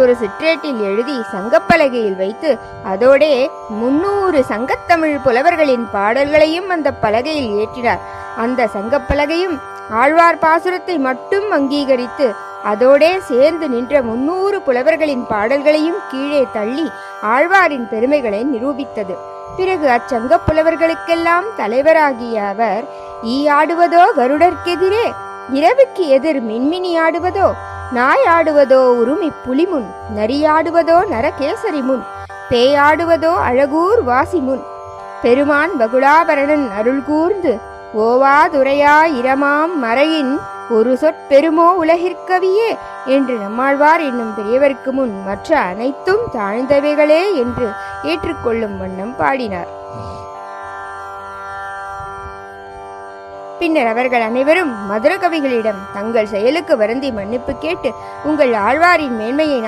ஒரு சிற்றேட்டில் எழுதி சங்கப்பலகையில் வைத்து அதோடே முன்னூறு சங்கத்தமிழ் புலவர்களின் பாடல்களையும் அந்த பலகையில் ஏற்றினார். அந்த சங்கப்பலகையும் ஆழ்வார் பாசுரத்தை மட்டும் அங்கீகரித்து அதோடே சேர்ந்து நின்ற முன்னூறு புலவர்களின் பாடல்களையும் கீழே தள்ளி ஆழ்வாரின் பெருமைகளை நிரூபித்தது. பிறகு அச்சங்க புலவர்களுக்கெல்லாம் தலைவராகிய அவர் ஈ ஆடுவதோ கருடர்க்கெதிரே? இரவுக்கு எதிர் மின்மினி ஆடுவதோ? நாய் ஆடுவதோ உருமி புலிமுன் நரியாடுவதோ நரகேசரி முன் பேயாடுவதோ அழகூர் வாசி முன் பெருமான் பகுலாபரணன் அருள் கூர்ந்து ஓவாதுரையா இரமாம் மறையின் ஒரு சொற்பெருமோ உலகிற்கவியே என்று நம்மாழ்வார் என்னும் பெரியவருக்கு முன் மற்ற அனைத்தும் தாழ்ந்தவைகளே என்று ஏற்றுக்கொள்ளும் வண்ணம் பாடினார். பின்னர் அவர்கள் அனைவரும் மதுர கவிகளிடம் தங்கள் செயலுக்கு வருந்தி மன்னிப்பு கேட்டு உங்கள் ஆழ்வாரின் மேன்மையை